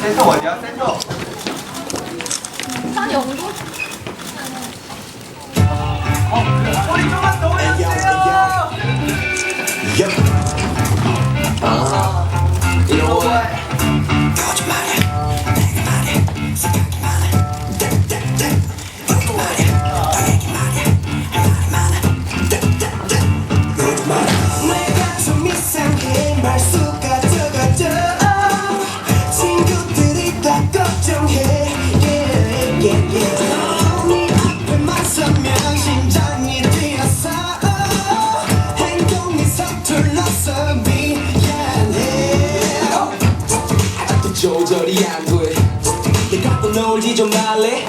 센터 어디야? 센터. 산 연구? 우리 좀만 더 해주세요. 조절이 안돼. 내가 또 놀지 좀 말래.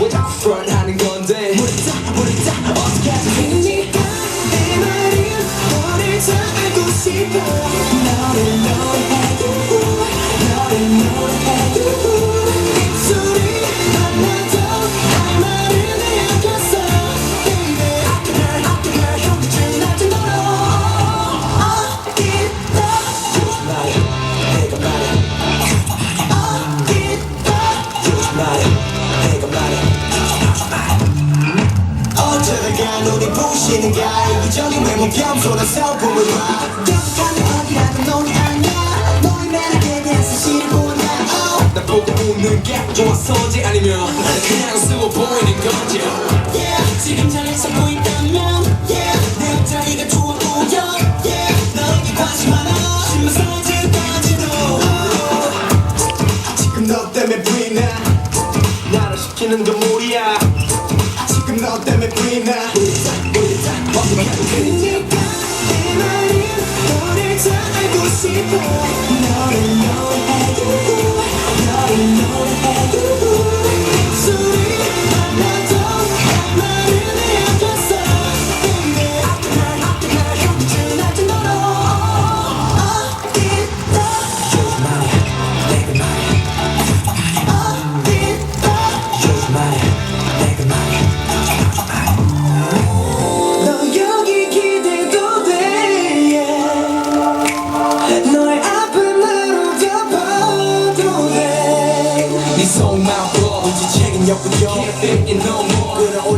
왜 자꾸 프런트하는 건데. 모르자 모르자 어떻게 하지 눈이 부시는가 이기적인 외모 겸손한 성품을 봐 격하면 어디라도 넌 아냐 너의 매력에 대한 사실을 보냐 oh. 나 보고 웃는 게 좋아서지 아니면 그냥 쓰고 보이는 건지. Yeah. 지금 잘 살고 있다면 yeah. 내 옷자리가 좋아 보여. 너에게 관심 많아. 신발 사이즈까지도. 지금 너 때문에 나 나를 시키는 건 무리야. 지금 너 때문에 나 yo, yo. Can't fake it no more.